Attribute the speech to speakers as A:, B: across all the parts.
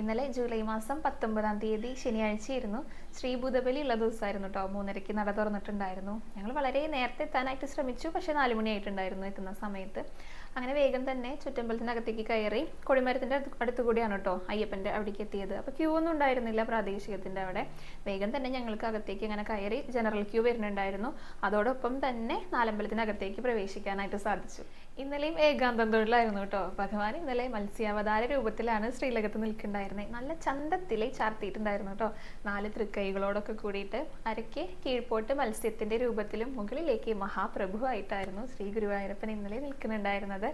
A: ഇന്നലെ ജൂലൈ മാസം പത്തൊമ്പതാം തീയതി ശനിയാഴ്ചയായിരുന്നു. ശ്രീഭൂതബലി ഉള്ള ദിവസമായിരുന്നു കേട്ടോ മൂന്നരയ്ക്ക് നട തുറന്നിട്ടുണ്ടായിരുന്നു. ഞങ്ങൾ വളരെ നേരത്തെ എത്താനായിട്ട് ശ്രമിച്ചു. പക്ഷേ നാലുമണിയായിട്ടുണ്ടായിരുന്നു എത്തുന്ന സമയത്ത്. അങ്ങനെ വേഗം തന്നെ ചുറ്റമ്പലത്തിനകത്തേക്ക് കയറി കൊടിമരത്തിന്റെ അടുത്ത് കൂടിയാണ് കേട്ടോ അയ്യപ്പന്റെ അവിടേക്ക് എത്തിയത്. അപ്പോൾ ക്യൂ ഒന്നും ഉണ്ടായിരുന്നില്ല പ്രാദേശികത്തിന്റെ അവിടെ. വേഗം തന്നെ ഞങ്ങൾക്ക് അകത്തേക്ക് ഇങ്ങനെ കയറി ജനറൽ ക്യൂ വരുന്നുണ്ടായിരുന്നു. അതോടൊപ്പം തന്നെ നാലമ്പലത്തിനകത്തേക്ക് പ്രവേശിക്കാനായിട്ട് സാധിച്ചു. ഇന്നലെയും ഏകാന്തം തൊഴിലായിരുന്നു കേട്ടോ. ഭഗവാൻ ഇന്നലെ മത്സ്യാവതാര രൂപത്തിലാണ് ശ്രീലകത്ത് നിൽക്കുന്നുണ്ടായിരുന്നത് നല്ല ചന്തത്തിലെ ചാർത്തിയിട്ടുണ്ടായിരുന്നു കേട്ടോ. നാല് തൃക്കൈകളോടൊക്കെ കൂടിയിട്ട് അരയ്ക്ക് കീഴ്പോട്ട് മത്സ്യത്തിന്റെ രൂപത്തിലും മുകളിലേക്ക് മഹാപ്രഭുവായിട്ടായിരുന്നു ശ്രീ ഗുരുവായൂരപ്പൻ ഇന്നലെ നിൽക്കുന്നുണ്ടായിരുന്നത്.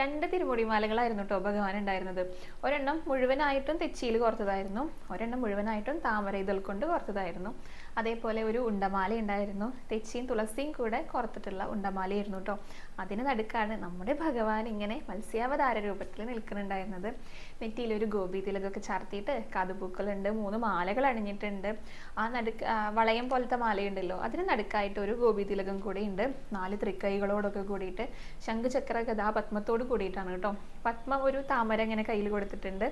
A: രണ്ട് തിരുമുടിമാലകളായിരുന്നു കേട്ടോ ഭഗവാൻ ഉണ്ടായിരുന്നത്. ഒരെണ്ണം മുഴുവനായിട്ടും തെച്ചിയിൽ കോർത്തതായിരുന്നു. ഒരെണ്ണം മുഴുവനായിട്ടും താമര ഇതൾ കൊണ്ട് കോർത്തതായിരുന്നു. അതേപോലെ ഒരു ഉണ്ടമാല ഉണ്ടായിരുന്നു. തെച്ചിയും തുളസിയും കൂടെ കോർത്തിട്ടുള്ള ഉണ്ടമാലയായിരുന്നു കേട്ടോ അതിന് നടുക്കാണ് നമ്മുടെ ഭഗവാൻ ഇങ്ങനെ മത്സ്യാവതാര രൂപത്തിൽ നിൽക്കുന്നുണ്ടായിരുന്നത്. നെറ്റിയിൽ ഒരു ഗോപി തിലകൊക്കെ ചാർത്തിയിട്ട് കാതുപൂക്കളുണ്ട് മൂന്ന് മാലകൾ അണിഞ്ഞിട്ടുണ്ട്. ആ നടുക്ക് വളയം പോലത്തെ മാലയുണ്ടല്ലോ അതിന് നടുക്കായിട്ട് ഒരു ഗോപി തിലകം കൂടി ഉണ്ട് നാല് തൃക്കൈകളോടൊക്കെ കൂടിയിട്ട് ശംഖുചക്ര ഗതാ പത്മത്തോട് കൂടിയിട്ടാണ് കേട്ടോ. പത്മം ഒരു താമര ഇങ്ങനെ കയ്യിൽ കൊടുത്തിട്ടുണ്ട്.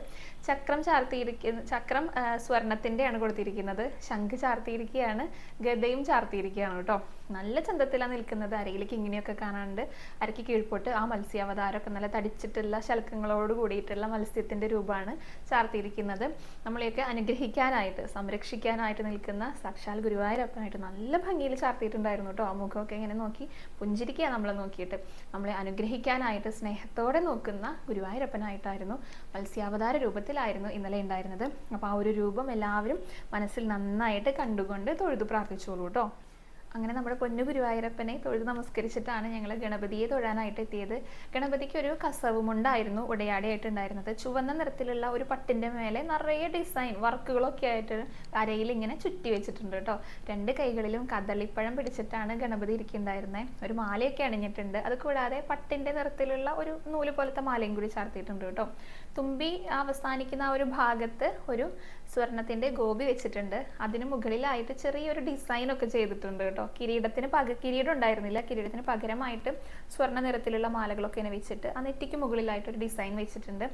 A: ചക്രം ചാർത്തിയിരിക്കുന്ന ചക്രം സ്വർണത്തിന്റെയാണ് കൊടുത്തിരിക്കുന്നത്. ശംഖ് ചാർത്തിയിരിക്കുകയാണ് ഗതയും ചാർത്തിയിരിക്കുകയാണ് കേട്ടോ. നല്ല ചന്തത്തിലാണ് നിൽക്കുന്നത്. അരയിലേക്ക് ഇങ്ങനെയൊക്കെ കാണാണ്ട് അരയ്ക്ക് കീഴ്പോട്ട് ആ മത്സ്യാവതാരമൊക്കെ നല്ല തടിച്ചിട്ടുള്ള ശൽക്കങ്ങളോട് കൂടിയിട്ടുള്ള മത്സ്യത്തിന്റെ രൂപമാണ് ചാർത്തിയിരിക്കുന്നത്. നമ്മളെയൊക്കെ അനുഗ്രഹിക്കാനായിട്ട് സംരക്ഷിക്കാനായിട്ട് നിൽക്കുന്ന സാക്ഷാൽ ഗുരുവായൂരപ്പനായിട്ട് നല്ല ഭംഗിയിൽ ചാർത്തിയിട്ടുണ്ടായിരുന്നു കേട്ടോ. ആ മുഖമൊക്കെ ഇങ്ങനെ നോക്കി പുഞ്ചിരിക്കുക നമ്മളെ നോക്കിയിട്ട്. നമ്മളെ അനുഗ്രഹിക്കാനായിട്ട് സ്നേഹത്തോടെ നോക്കുന്ന ഗുരുവായൂരപ്പനായിട്ടായിരുന്നു മത്സ്യാവതാര രൂപത്തിലായിരുന്നു ഇന്നലെ ഉണ്ടായിരുന്നത്. അപ്പോൾ ആ ഒരു രൂപം എല്ലാവരും മനസ്സിൽ നന്നായിട്ട് കണ്ടുകൊണ്ട് തൊഴുതു പ്രാർത്ഥിച്ചോളൂ കേട്ടോ. അങ്ങനെ നമ്മുടെ പൊന്നു ഗുരുവായൂരപ്പനെ തൊഴുത് നമസ്കരിച്ചിട്ടാണ് ഞങ്ങൾ ഗണപതിയെ തൊഴാനായിട്ട് എത്തിയത്. ഗണപതിക്ക് ഒരു കസവുമുണ്ടായിരുന്നു ഉടയാടയായിട്ടുണ്ടായിരുന്നത് ചുവന്ന നിറത്തിലുള്ള ഒരു പട്ടിന്റെ മേലെ നിറയെ ഡിസൈൻ വർക്കുകളൊക്കെ ആയിട്ട് അരയിൽ ഇങ്ങനെ ചുറ്റി വെച്ചിട്ടുണ്ട് കേട്ടോ. രണ്ട് കൈകളിലും കദളിപ്പഴം പിടിച്ചിട്ടാണ് ഗണപതി ഇരിക്കുന്നുണ്ടായിരുന്നത് ഒരു മാലയൊക്കെ അണിഞ്ഞിട്ടുണ്ട്. അത് കൂടാതെ പട്ടിന്റെ നിറത്തിലുള്ള ഒരു നൂൽ പോലത്തെ മാലയും കൂടി ചാർത്തിയിട്ടുണ്ട് കേട്ടോ. തുമ്പി അവസാനിക്കുന്ന ആ ഒരു ഭാഗത്ത് ഒരു സ്വർണത്തിന്റെ ഗോപി വെച്ചിട്ടുണ്ട്. അതിന് മുകളിലായിട്ട് ചെറിയൊരു ഡിസൈൻ ഒക്കെ ചെയ്തിട്ടുണ്ട് കേട്ടോ. കിരീടത്തിന് പക കിരീടം ഉണ്ടായിരുന്നില്ല. കിരീടത്തിന് പകരമായിട്ട് സ്വർണ നിറത്തിലുള്ള മാലകളൊക്കെ ഇങ്ങനെ വെച്ചിട്ട് ആ നെറ്റിക്ക് മുകളിലായിട്ട് ഒരു ഡിസൈൻ വെച്ചിട്ടുണ്ട്.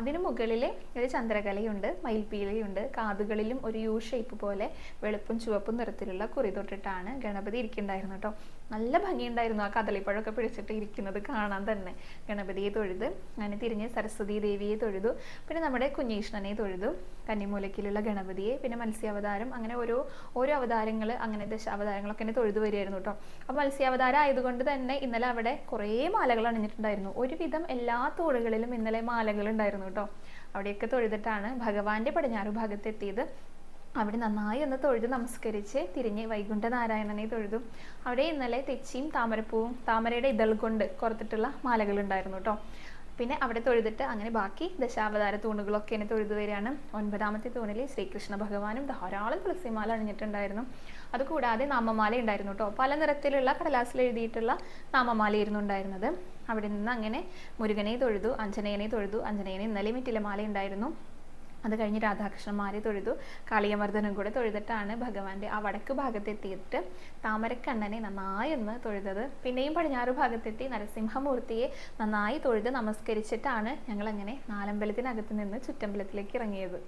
A: അതിന് മുകളിൽ ഒരു ചന്ദ്രകലയുണ്ട് മയിൽപ്പീലയുണ്ട്. കാതുകളിലും ഒരു യു ഷേപ്പ് പോലെ വെളുപ്പും ചുവപ്പും നിറത്തിലുള്ള കുറി തൊട്ടിട്ടാണ് ഗണപതി ഇരിക്കുന്നുണ്ടായിരുന്നു കേട്ടോ. നല്ല ഭംഗിയുണ്ടായിരുന്നു ആ കദളിപ്പഴമൊക്കെ പിടിച്ചിട്ട് ഇരിക്കുന്നത് കാണാൻ തന്നെ. ഗണപതിയെ തൊഴുത് അങ്ങനെ തിരിഞ്ഞ് സരസ്വതി ദേവിയെ തൊഴുതു പിന്നെ നമ്മുടെ കുഞ്ഞീഷ്ണനെ തൊഴുതു. കന്നിമൂലക്കിലുള്ള ഗണപതിയെ പിന്നെ മത്സ്യാവതാരം അങ്ങനെ ഓരോ ഓരോ അവതാരങ്ങൾ അങ്ങനെ ദശ അവതാരങ്ങളൊക്കെ എന്നെ തൊഴുതു വരികയായിരുന്നു കേട്ടോ. അപ്പോൾ മത്സ്യാവതാരം ആയതുകൊണ്ട് തന്നെ ഇന്നലെ അവിടെ കുറേ മാലകൾ അണിഞ്ഞിട്ടുണ്ടായിരുന്നു. ഒരുവിധം എല്ലാ തോടുകളിലും ഇന്നലെ മാലകൾ ഉണ്ടായിരുന്നു കേട്ടോ. അവിടെയൊക്കെ തൊഴുതിട്ടാണ് ഭഗവാന്റെ പടിഞ്ഞാറ് ഭാഗത്ത് എത്തിയത് അവിടെ നന്നായി ഒന്ന് തൊഴുത് നമസ്കരിച്ച് തിരിഞ്ഞ് വൈകുണ്ഠ നാരായണനെ തൊഴുതു. അവിടെ ഇന്നലെ തെച്ചിയും താമരപ്പൂവും താമരയുടെ ഇതൾ കൊണ്ട് കൊറത്തിട്ടുള്ള മാലകൾ ഉണ്ടായിരുന്നു കേട്ടോ. പിന്നെ അവിടെ തൊഴുതിട്ട് അങ്ങനെ ബാക്കി ദശാവതാര തൂണുകളൊക്കെ എന്നെ തൊഴുതു വരികയാണ് ഒൻപതാമത്തെ തൂണിൽ ശ്രീകൃഷ്ണ ഭഗവാനും ധാരാളം തുളസിമാല അണിഞ്ഞിട്ടുണ്ടായിരുന്നു. അതുകൂടാതെ നാമമാല ഉണ്ടായിരുന്നു കേട്ടോ. പല നിറത്തിലുള്ള കടലാസിൽ എഴുതിയിട്ടുള്ള നാമമാലയായിരുന്നു ഉണ്ടായിരുന്നത്. അവിടെ നിന്ന് അങ്ങനെ മുരുകനെ തൊഴുതു അഞ്ജനയനെ തൊഴുതു അഞ്ജനയനെ ഇന്നലെ മിറ്റിലമാല ഉണ്ടായിരുന്നു. അത് കഴിഞ്ഞ് രാധാകൃഷ്ണന്മാരെ തൊഴുതു. കാളിയമർദ്ദനം കൂടെ തൊഴുതിട്ടാണ് ഭഗവാന്റെ ആ വടക്ക് ഭാഗത്തെത്തിയിട്ട് താമരക്കണ്ണനെ നന്നായി ഒന്ന് തൊഴുതത്. പിന്നെയും പടിഞ്ഞാറ് ഭാഗത്തെത്തി നരസിംഹമൂർത്തിയെ നന്നായി തൊഴുത് നമസ്കരിച്ചിട്ടാണ് ഞങ്ങൾ അങ്ങനെ നാലമ്പലത്തിനകത്ത് നിന്ന് ചുറ്റമ്പലത്തിലേക്ക് ഇറങ്ങിയത്.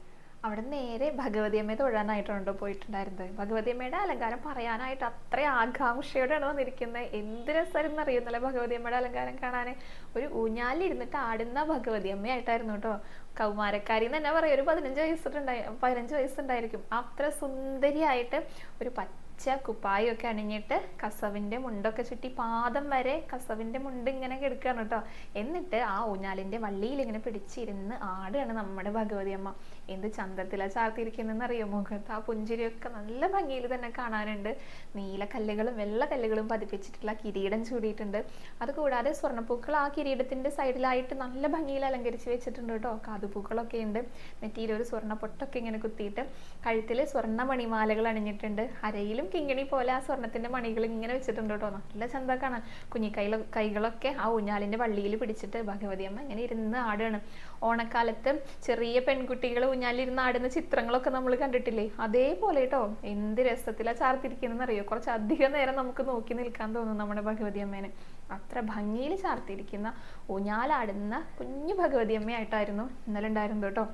A: അവിടെ നേരെ ഭഗവതി അമ്മയെ തൊഴാനായിട്ടാണ് പോയിട്ടുണ്ടായിരുന്നത്. ഭഗവതി അമ്മയുടെ അലങ്കാരം പറയാനായിട്ട് അത്ര ആകാംക്ഷയോടെയാണ് വന്നിരിക്കുന്നത്. എന്ത് രസമായിരുന്നു അറിയുന്നല്ലേ ഭഗവതി അമ്മയുടെ അലങ്കാരം കാണാൻ ഒരു ഊഞ്ഞാലിരുന്നിട്ട് ആടുന്ന ഭഗവതി അമ്മയായിട്ടായിരുന്നു കേട്ടോ. കൗമാരക്കാരി എന്ന് തന്നെ പറയും. ഒരു പതിനഞ്ച് വയസ്സുണ്ടായി പതിനഞ്ച് വയസ്സുണ്ടായിരിക്കും. അത്ര സുന്ദരിയായിട്ട് ഒരു പച്ച കുപ്പായൊക്കെ അണിഞ്ഞിട്ട് കസവിന്റെ മുണ്ടൊക്കെ ചുറ്റി പാദം വരെ കസവിന്റെ മുണ്ട് ഇങ്ങനെ കിടക്കുകയാണ് കേട്ടോ. എന്നിട്ട് ആ ഊഞ്ഞാലിന്റെ വള്ളിയിൽ ഇങ്ങനെ പിടിച്ചിരുന്ന് ആടുകയാണ് നമ്മുടെ ഭഗവതി അമ്മ. എന്ത് ചന്തത്തിലാ ചാർത്തിയിരിക്കുന്നതെന്ന് അറിയോ മുഖത്ത്? ആ പുഞ്ചിരിയൊക്കെ നല്ല ഭംഗിയിൽ തന്നെ കാണാനുണ്ട്. നീല കല്ലുകളും വെള്ള കല്ലുകളും പതിപ്പിച്ചിട്ടുള്ള കിരീടം ചൂടിയിട്ടുണ്ട്. അതുകൂടാതെ സ്വർണപ്പൂക്കൾ ആ കിരീടത്തിന്റെ സൈഡിലായിട്ട് നല്ല ഭംഗിയിൽ അലങ്കരിച്ച് വെച്ചിട്ടുണ്ട് കേട്ടോ. കാതുപൂക്കളൊക്കെ ഉണ്ട്. നെറ്റിയിൽ ഒരു സ്വർണ പൊട്ടൊക്കെ ഇങ്ങനെ കുത്തിയിട്ട് കഴുത്തിൽ സ്വർണ മണിമാലകൾ അണിഞ്ഞിട്ടുണ്ട്. അരയിലും കിങ്ങിണി പോലെ ആ സ്വർണത്തിന്റെ മണികൾ ഇങ്ങനെ വെച്ചിട്ടുണ്ട് കേട്ടോ. നല്ല ചന്ത കാണാൻ. കുഞ്ഞി കൈല കൈകളൊക്കെ ആ ഊഞ്ഞാലിന്റെ വള്ളിയിൽ പിടിച്ചിട്ട് ഭഗവതി അമ്മ ഇങ്ങനെ ഇരുന്ന് ആടുകയാണ്. ഓണക്കാലത്ത് ചെറിയ പെൺകുട്ടികൾ ഊഞ്ഞാലിരുന്ന് ആടുന്ന ചിത്രങ്ങളൊക്കെ നമ്മൾ കണ്ടിട്ടില്ലേ? അതേപോലെ കേട്ടോ. എന്ത് രസത്തിലാ ചാർത്തിരിക്കുന്നതെന്ന് അറിയോ? കുറച്ച് അധികം നേരം നമുക്ക് നോക്കി നിൽക്കാൻ തോന്നും നമ്മുടെ ഭഗവതി അമ്മേനെ. അത്ര ഭംഗിയിൽ ചാർത്തിരിക്കുന്ന ഊഞ്ഞാലാടുന്ന കുഞ്ഞു ഭഗവതി അമ്മയായിട്ടായിരുന്നു ഇന്നലെ ഉണ്ടായിരുന്നു കേട്ടോ.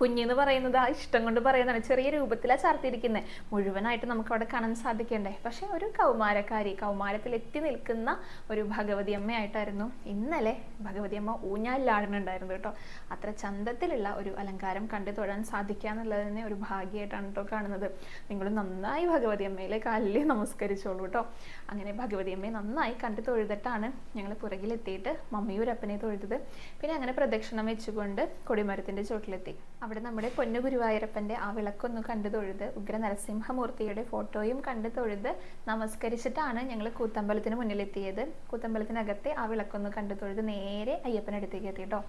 A: കുഞ്ഞെന്ന് പറയുന്നത് ആ ഇഷ്ടം കൊണ്ട് പറയുന്നതാണ്. ചെറിയ രൂപത്തിലാണ് ചാർത്തിയിരിക്കുന്നത് മുഴുവനായിട്ട് നമുക്ക് അവിടെ കാണാൻ സാധിക്കണ്ടേ? പക്ഷെ ഒരു കൗമാരക്കാരി കൗമാരത്തിൽ എത്തി നിൽക്കുന്ന ഒരു ഭഗവതി അമ്മയായിട്ടായിരുന്നു ഇന്നലെ ഭഗവതി അമ്മ ഊഞ്ഞാലിലാടുന്നുണ്ടായിരുന്നു കേട്ടോ. അത്ര ചന്തത്തിലുള്ള ഒരു അലങ്കാരം കണ്ടു തൊഴാൻ സാധിക്കുക എന്നുള്ളത് തന്നെ ഒരു ഭാഗ്യമായിട്ടാണ് കേട്ടോ കാണുന്നത്. നിങ്ങൾ നന്നായി ഭഗവതി അമ്മയിലെ കാലിൽ നമസ്കരിച്ചോളൂ കേട്ടോ. അങ്ങനെ ഭഗവതി അമ്മയെ നന്നായി കണ്ടു തൊഴുതിട്ടാണ് ഞങ്ങൾ പുറകിലെത്തിയിട്ട് മമ്മിയൂരപ്പനെ തൊഴുതത്. പിന്നെ അങ്ങനെ പ്രദക്ഷിണം വെച്ചുകൊണ്ട് കൊടിമരത്തിന്റെ ചോട്ടിലെത്തി അവിടെ നമ്മുടെ പൊന്നുഗുരുവായൂരപ്പന്റെ ആ വിളക്കൊന്ന് കണ്ടു തൊഴുത് ഉഗ്ര നരസിംഹമൂർത്തിയുടെ ഫോട്ടോയും കണ്ടു തൊഴുത് നമസ്കരിച്ചിട്ടാണ് ഞങ്ങൾ കൂത്തമ്പലത്തിന് മുന്നിലെത്തിയത്. കൂത്തമ്പലത്തിനകത്തെ ആ വിളക്കൊന്ന് കണ്ടു തൊഴുത് നേരെ അയ്യപ്പനടുത്തേക്ക് എത്തി കേട്ടോ.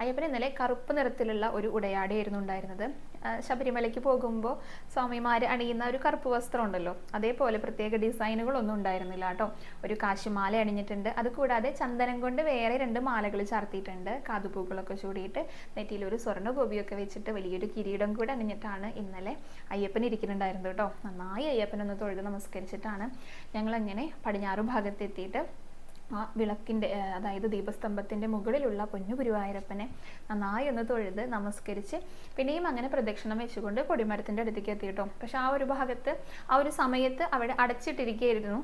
A: അയ്യപ്പൻ ഇന്നലെ കറുപ്പ് നിറത്തിലുള്ള ഒരു ഉടയാടിയായിരുന്നു ഉണ്ടായിരുന്നത്. ശബരിമലയ്ക്ക് പോകുമ്പോൾ സ്വാമിമാർ അണിയുന്ന ഒരു കറുപ്പ് വസ്ത്രം ഉണ്ടല്ലോ അതേപോലെ പ്രത്യേക ഡിസൈനുകളൊന്നും ഉണ്ടായിരുന്നില്ല കേട്ടോ. ഒരു കാശിമാല അണിഞ്ഞിട്ടുണ്ട്. അത് കൂടാതെ ചന്ദനം കൊണ്ട് വേറെ രണ്ട് മാലകൾ ചാർത്തിയിട്ടുണ്ട്. കാതുപൂക്കളൊക്കെ ചൂടിയിട്ട് നെറ്റിയിൽ ഒരു സ്വർണ ഗോപിയൊക്കെ വെച്ചിട്ട് വലിയൊരു കിരീടം കൂടെ അണിഞ്ഞിട്ടാണ് ഇന്നലെ അയ്യപ്പൻ ഇരിക്കുന്നുണ്ടായിരുന്നത് കേട്ടോ. നന്നായി അയ്യപ്പൻ ഒന്ന് തൊഴുത് നമസ്കരിച്ചിട്ടാണ് ഞങ്ങൾ അങ്ങനെ പടിഞ്ഞാറ് ഭാഗത്തെത്തിയിട്ട് ആ വിളക്കിന്റെ അതായത് ദീപസ്തംഭത്തിന്റെ മുകളിലുള്ള പൊന്നു ഗുരുവായൂരപ്പനെ നന്നായി ഒന്ന് തൊഴുത് നമസ്കരിച്ച് പിന്നെയും അങ്ങനെ പ്രദക്ഷിണം വെച്ചുകൊണ്ട് കൊടിമരത്തിന്റെ അടുത്തേക്ക് എത്തിയിട്ടോ. പക്ഷെ ആ ഒരു ഭാഗത്ത് ആ ഒരു സമയത്ത് അവിടെ അടച്ചിട്ടിരിക്കുകയായിരുന്നു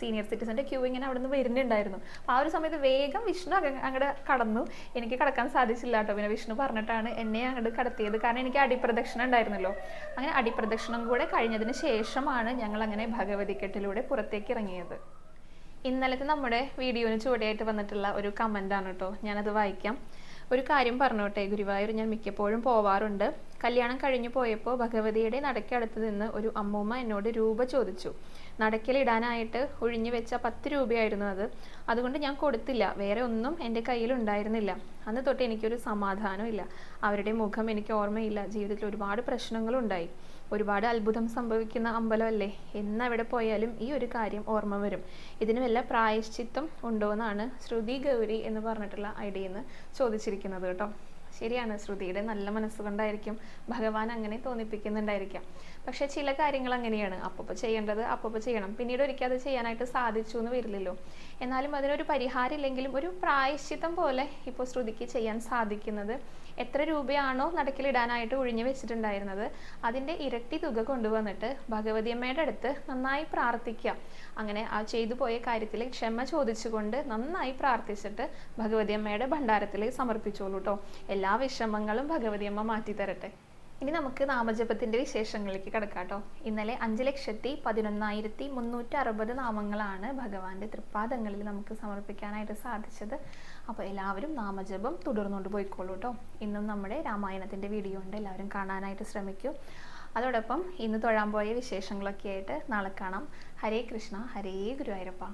A: സീനിയർ സിറ്റിസന്റെ ക്യൂ ഇങ്ങനെ അവിടെ നിന്ന് വരുന്നുണ്ടായിരുന്നു. അപ്പോൾ ആ ഒരു സമയത്ത് വേഗം വിഷ്ണു അങ്ങ് അങ്ങോട്ട് കടന്നു. എനിക്ക് കടക്കാൻ സാധിച്ചില്ല കേട്ടോ. പിന്നെ വിഷ്ണു പറഞ്ഞിട്ടാണ് എന്നെ അങ്ങോട്ട് കടത്തിയത്. കാരണം എനിക്ക് അടിപ്രദക്ഷിണം ഉണ്ടായിരുന്നല്ലോ. അങ്ങനെ അടിപ്രദക്ഷിണം കൂടെ കഴിഞ്ഞതിന് ശേഷമാണ് ഞങ്ങൾ അങ്ങനെ ഭഗവതി കെട്ടിലൂടെ പുറത്തേക്ക് ഇറങ്ങിയത്. ഇന്നലത്തെ നമ്മുടെ വീഡിയോന് ചുവടെയായിട്ട് വന്നിട്ടുള്ള ഒരു കമന്റ് ആണ് കേട്ടോ ഞാനത് വായിക്കാം. ഒരു കാര്യം പറഞ്ഞോട്ടെ ഗുരുവായൂർ ഞാൻ മിക്കപ്പോഴും പോവാറുണ്ട്. കല്യാണം കഴിഞ്ഞു പോയപ്പോൾ ഭഗവതിയുടെ നടക്കടുത്ത് നിന്ന് ഒരു അമ്മൂമ്മ എന്നോട് രൂപ ചോദിച്ചു. നടക്കലിടാനായിട്ട് ഒഴിഞ്ഞു വെച്ച പത്ത് രൂപയായിരുന്നു അത്. അതുകൊണ്ട് ഞാൻ കൊടുത്തില്ല. വേറെ ഒന്നും എന്റെ കയ്യിൽ ഉണ്ടായിരുന്നില്ല. അന്ന് തൊട്ട് എനിക്കൊരു സമാധാനമില്ല അവരുടെ മുഖം എനിക്ക് ഓർമ്മയില്ല. ജീവിതത്തിൽ ഒരുപാട് പ്രശ്നങ്ങളുണ്ടായി. ഒരുപാട് അത്ഭുതം സംഭവിക്കുന്ന അമ്പലമല്ലേ? എന്നവിടെ പോയാലും ഈ ഒരു കാര്യം ഓർമ്മ വരും. ഇതിന് വല്ല പ്രായശ്ചിത്തം ഉണ്ടോ എന്നാണ് ശ്രുതി ഗൗരി എന്ന് പറഞ്ഞിട്ടുള്ള ഐഡിയിൽ നിന്ന് ചോദിച്ചിരിക്കുന്നത് കേട്ടോ. ശരിയാണ് ശ്രുതിയുടെ നല്ല മനസ്സുകൊണ്ടായിരിക്കും ഭഗവാൻ അങ്ങനെ തോന്നിപ്പിക്കുന്നുണ്ടായിരിക്കാം. പക്ഷെ ചില കാര്യങ്ങൾ അങ്ങനെയാണ്. അപ്പോൾ ചെയ്യേണ്ടത് അപ്പോൾ ചെയ്യണം. പിന്നീട് ഒരിക്കൽ അത് ചെയ്യാനായിട്ട് സാധിച്ചു എന്ന് വരില്ലല്ലോ. എന്നാലും അതിനൊരു പരിഹാരം ഇല്ലെങ്കിലും ഒരു പ്രായശ്ചിത്തം പോലെ ഇപ്പോൾ ശ്രുതിക്ക് ചെയ്യാൻ സാധിക്കുന്നത് എത്ര രൂപയാണോ നടക്കിലിടാനായിട്ട് ഒഴിഞ്ഞു വെച്ചിട്ടുണ്ടായിരുന്നത്. അതിന്റെ ഇരട്ടി തുക കൊണ്ടുവന്നിട്ട് ഭഗവതിയമ്മയുടെ അടുത്ത് നന്നായി പ്രാർത്ഥിക്കുക അങ്ങനെ ആ ചെയ്തു പോയ കാര്യത്തിൽ ക്ഷമ ചോദിച്ചുകൊണ്ട് നന്നായി പ്രാർത്ഥിച്ചിട്ട് ഭഗവതിയമ്മയുടെ ഭണ്ഡാരത്തിൽ സമർപ്പിച്ചോളൂ കേട്ടോ എല്ലാ വിഷമങ്ങളും ഭഗവതിയമ്മ മാറ്റി തരട്ടെ ഇനി നമുക്ക് നാമജപത്തിന്റെ വിശേഷങ്ങളിലേക്ക് കിടക്കാം കേട്ടോ ഇന്നലെ അഞ്ച് ലക്ഷത്തി പതിനൊന്നായിരത്തി മുന്നൂറ്റി അറുപത് നാമങ്ങളാണ് ഭഗവാന്റെ തൃപ്പാദങ്ങളിൽ നമുക്ക് സമർപ്പിക്കാനായിട്ട് സാധിച്ചത്. അപ്പോൾ എല്ലാവരും നാമജപം തുടർന്നുകൊണ്ട് പോയിക്കോളൂ കേട്ടോ ഇന്നും നമ്മുടെ രാമായണത്തിന്റെ വീഡിയോ ഉണ്ട്. എല്ലാവരും കാണാനായിട്ട് ശ്രമിക്കൂ. അതോടൊപ്പം ഇന്ന് തൊഴാൻ പോയ വിശേഷങ്ങളൊക്കെ ആയിട്ട് നാളെ കാണാം. ഹരേ കൃഷ്ണ ഹരേ ഗുരുവായൂരപ്പ.